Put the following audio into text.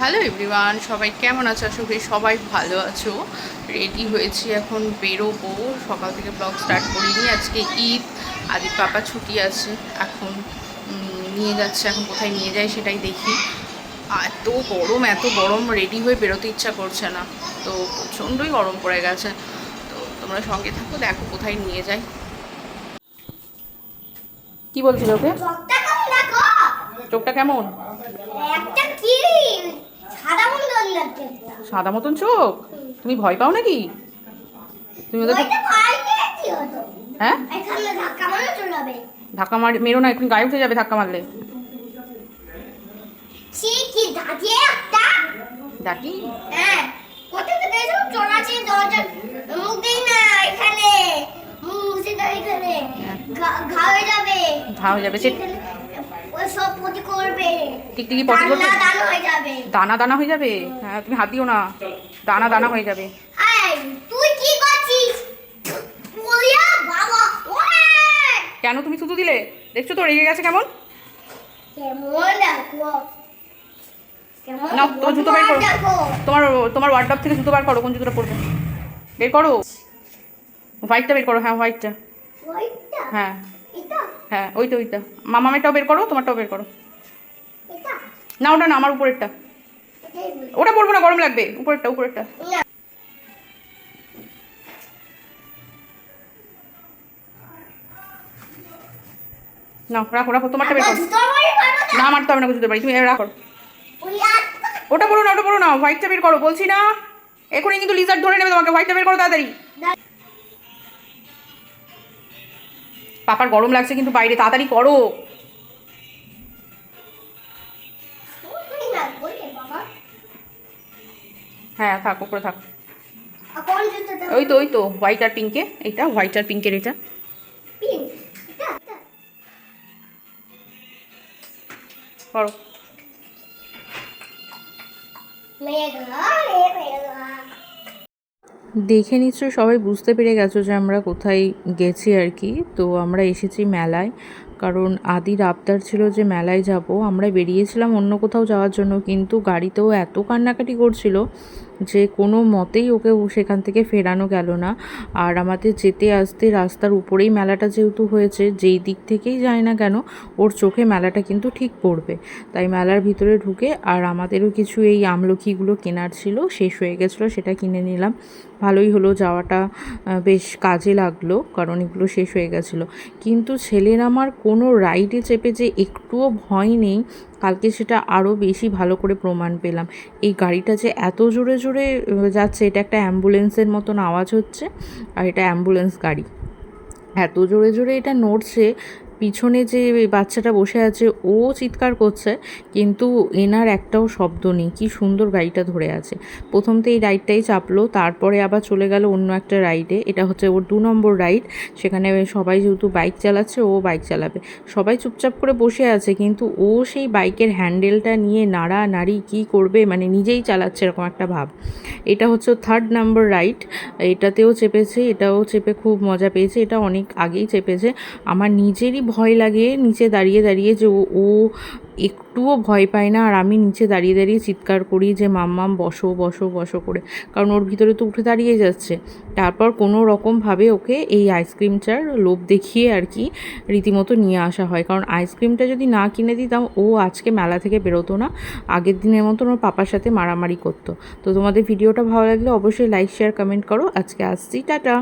Hello everyone সবাই কেমন আছো? আশা করি সবাই ভালো আছো। রেডি হয়েছি এখন বেরোবো। সকাল থেকে ব্লগ স্টার্ট করিনি। আজকে ঈদ আদি পাপা ছুটি আছে। এখন নিয়ে যাচ্ছে এখন কোথায় নিয়ে যায় সেটাই দেখি। এত গরম এত গরম রেডি হয়ে বেরোতে ইচ্ছা করছে না। তো প্রচণ্ডই গরম পড়ে গেছে। তো তোমরা সঙ্গে থাকো দেখো কোথায় নিয়ে যায়। কি বলছিল ওকে? চোখটা কেমন চোখটা কেমন? একটা কি সাদা মন্ডল লাগছে একটা। সাদা মতন চোখ? তুমি ভয় পাও নাকি? তুমি ওদের? হ্যাঁ? ধাক্কা মার মেরো না এখন গায়ে উঠে যাবে ধাক্কা মারলে। ডাকি হ্যাঁ, ঘা হয়ে যাবে। সব পটি করবে। টিকটিকি পটি করবে? দানা দানা হয়ে যাবে। দানা দানা হয়ে যাবে? হ্যাঁ তুমি হাত দিও না। দানা দানা হয়ে যাবে। তুই কি করছিস? বাবা, কেন তুমি শুধু দিলে? দেখছ তো রেগে গেছে কেমন? কেমন দেখো? কেমন তোমার জুতো বের করো। তোমার তোমার ওয়ার্ডরোব থেকে জুতো বার করো কোন জুতোটা পরবে? বের করো। হোয়াইটটা বের করো হ্যাঁ হোয়াইটটা? হ্যাঁ। হ্যাঁ ওইটা ওইটা। মামামেরটাও বের করো তোমারটাও বের করো। না ওটা না আমার উপরেরটা। ওটা পরবো না গরম লাগবে। উপরেরটা উপরেরটা। না। রাখো রাখো তোমারটা বের করো। পরে না না আমার তো হবে না জুতো বাড়ি তুমি রাখো। ওটা পড়ো না ওটা পড়ো না। হোয়াইটটা বের করো বলছি না। এখনই কিন্তু লিজার্ড ধরে নেবে তোমাকে। হোয়াইটটা বের করো তাড়াতাড়ি। পাপার গরম লাগছে, কিন্তু বাইরে তাড়াতাড়ি করো। হ্যাঁ থাক, উপরে থাক। ওই তো ওই তো হোয়াইট আর পিঙ্কে এইটা হোয়াইট আর পিঙ্কের এটা। এটা এটা করো দেখে নিশ্চয়ই সবাই বুঝতে পেরে গেছো যে আমরা কোথায় গেছি আর কি। তো আমরা এসেছি মেলায়। কারণ আদির আবদার ছিল যে মেলায় যাব। আমরা বেরিয়েছিলাম অন্য কোথাও যাওয়ার জন্য, কিন্তু গাড়িতেও এত কান্নাকাটি করছিল যে কোনো মতেই ওকে সেখান থেকে ফেরানো গেল না। আর আমাদের যেতে আসতে রাস্তার উপরেই মেলাটা যেহেতু হয়েছে, যেই দিক থেকেই যায় না কেন, ওর চোখে মেলাটা কিন্তু ঠিক পড়বে। তাই মেলার ভিতরে ঢুকে আর আমাদেরও কিছু এই আমলকিগুলো কেনার ছিল, শেষ হয়ে গেছিল, সেটা কিনে নিলাম। ভালোই হলো যাওয়াটা বেশ কাজে লাগল, কারণ এগুলো শেষ হয়ে গেছিল। কিন্তু ছেলের আমার কোনো রাইডে চেপে যে একটুও ভয় নেই কালকে সেটা আরও বেশি ভালো করে প্রমাণ পেলাম। এই গাড়িটা যে এত জোরে জোরে যাচ্ছে, এটা একটা অ্যাম্বুলেন্সের মতন আওয়াজ হচ্ছে, আর এটা অ্যাম্বুলেন্স গাড়ি। এত জোরে জোরে এটা নড়ছে পিছনে যে বাচ্চাটা বসে আছে, ও চিৎকার করছে, কিন্তু এনার একটাও শব্দ নেই। কি সুন্দর গাড়িটা ধরে আছে। প্রথম তো এই রাইডটাই চাপলো, তারপরে আবার চলে গেল অন্য একটা রাইডে। এটা হচ্ছে ওর দু নম্বর রাইড। সেখানে সবাই যেহেতু বাইক চালাচ্ছে, ও বাইক চালাবে। সবাই চুপচাপ করে বসে আছে, কিন্তু ও সেই বাইকের হ্যান্ডেলটা নিয়ে নাড়া নাড়ি কী করবে মানে নিজেই চালাচ্ছে এরকম একটা ভাব। এটা হচ্ছে থার্ড নাম্বার রাইড। এটাতেও চেপেছে, এটাও চেপে খুব মজা পেয়েছে, এটা অনেক আগেই চেপেছে। আমার নিজেরই ভয় লাগে, নিচে দাঁড়িয়ে দাঁড়িয়ে যে ও একটুও ভয় পায় না। আর আমি নিচে দাঁড়িয়ে দাঁড়িয়ে চিৎকার করি যে মাম্মাম বসো বসো বসো করে। কারণ ওর ভিতরে তো উঠে দাঁড়িয়ে যাচ্ছে। তারপর কোনো রকমভাবে ওকে এই আইসক্রিমটার লোভ দেখিয়ে আর কি রীতিমতো নিয়ে আসা হয়। কারণ আইসক্রিমটা যদি না কিনে দিতাম, ও আজকে মেলা থেকে বেরোতো না। আগের দিনের মতন ওর পাপার সাথে মারামারি করতো। তো তোমাদের ভিডিওটা ভালো লাগলে অবশ্যই লাইক শেয়ার কমেন্ট করো। আজকে আসছি, টাটা!